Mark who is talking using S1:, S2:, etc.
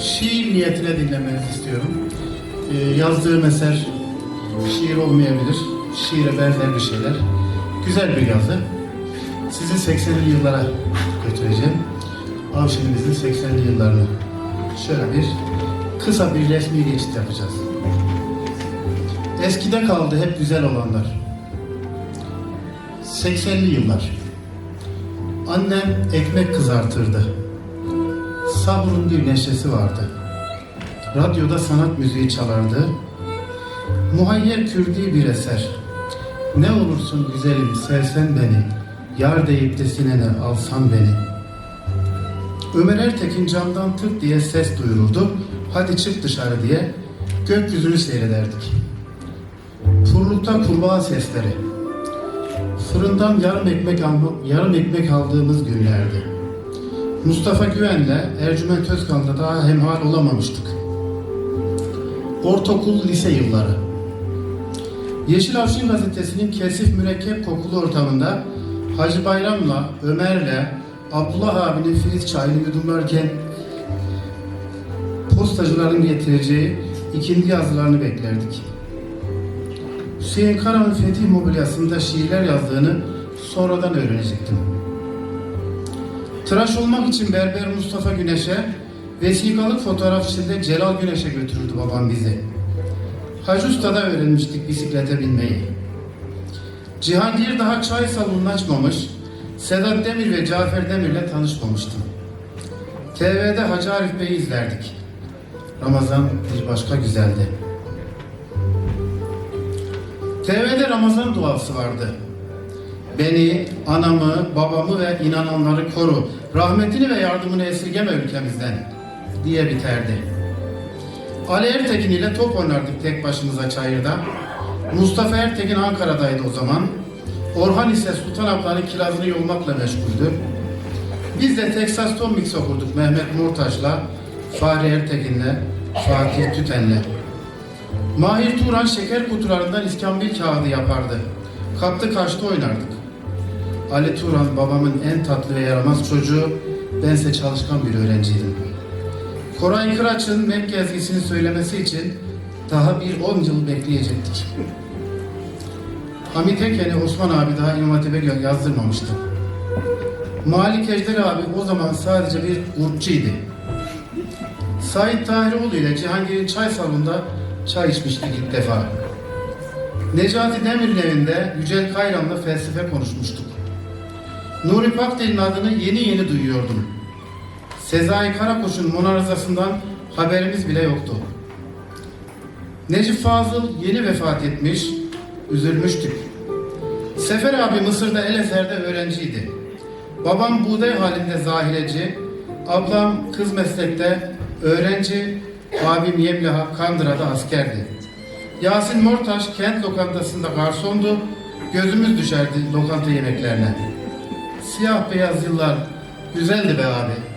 S1: şiir niyetine dinlemenizi istiyorum. Ee, yazdığım eser şiir olmayabilir. Şiire benzer bir şeyler. Güzel bir yazı. Sizi 80'li yıllara götüreceğim. Avşinimizin 80'li yıllarını. Şöyle bir kısa bir resmi geçit yapacağız. Eskide kaldı hep güzel olanlar. 80'li yıllar. Annem ekmek kızartırdı. Sabrın bir neşesi vardı. Radyoda sanat müziği çalardı. Muhayyer kürdi bir eser. Ne olursun güzelim sevsen beni. Yar deyip de sinene alsan beni. Ömer Ertekin camdan tık diye ses duyuruldu. Hadi çık dışarı diye gökyüzünü seyrederdik. Furlukta kurbağa sesleri. Fırından yarım ekmek yarım ekmek aldığımız günlerdi. Mustafa Güven'le Ercüment Özkan'da daha hemhal olamamıştık. Ortaokul lise yılları. Yeşil Avşin gazetesinin kesif mürekkep kokulu ortamında Hacı Bayram'la, Ömer'le, Abdullah abinin Filiz çayını yudumlarken postacıların getireceği ikindi yazılarını beklerdik. Hüseyin Karaman Fetih Mobilyası'nda şiirler yazdığını sonradan öğrenecektim. Tıraş olmak için Berber Mustafa Güneş'e, vesikalık fotoğrafçısında Celal Güneş'e götürürdü babam bizi. Hacı Usta'da öğrenmiştik bisiklete binmeyi. Cihangir daha çay salonunu açmamış, Sedat Demir ve Cafer Demir'le tanışmamıştım. TV'de Hacı Arif Bey'i izlerdik. Ramazan bir başka güzeldi. TV'de Ramazan duası vardı. Beni, anamı, babamı ve inananları koru. Rahmetini ve yardımını esirgeme ülkemizden diye biterdi. Ali Ertekin ile top oynardık tek başımıza çayırda. Mustafa Ertekin Ankara'daydı o zaman. Orhan ise Sultan ablanın kirazını yolmakla meşguldü. Biz de Texas Tom Mix okurduk Mehmet Murtaş'la, Fahri Ertekin'le, Fatih Tüten'le. Mahir Turan şeker kutularından iskambil kağıdı yapardı. Kaptı kaçtı oynardık. Ali Turan babamın en tatlı ve yaramaz çocuğu, bense çalışkan bir öğrenciydim. Koray Kıraç'ın Mekke ezgisini söylemesi için daha bir 10 yıl bekleyecektik. Hamit Eken'i Osman abi daha İmam Hatip'e yazdırmamıştı. Malik Ejder abi o zaman sadece bir grupçıydı. Sait Tahiroğlu ile Cihangir'in çay salonunda çay içmiştik ilk defa. Necati Demir'in evinde Yücel Kayran'la felsefe konuşmuştuk. Nuri Pakdil'in adını yeni yeni duyuyordum. Sezai Karakoç'un monarızasından haberimiz bile yoktu. Necip Fazıl yeni vefat etmiş, üzülmüştük. Sefer abi Mısır'da El Eser'de öğrenciydi. Babam buğday halinde zahireci, ablam kız meslekte öğrenci, abim Yemliha Kandıra'da askerdi. Yasin Mortaş kent lokantasında garsondu, gözümüz düşerdi lokanta yemeklerine. Siyah beyaz yıllar güzeldi be abi.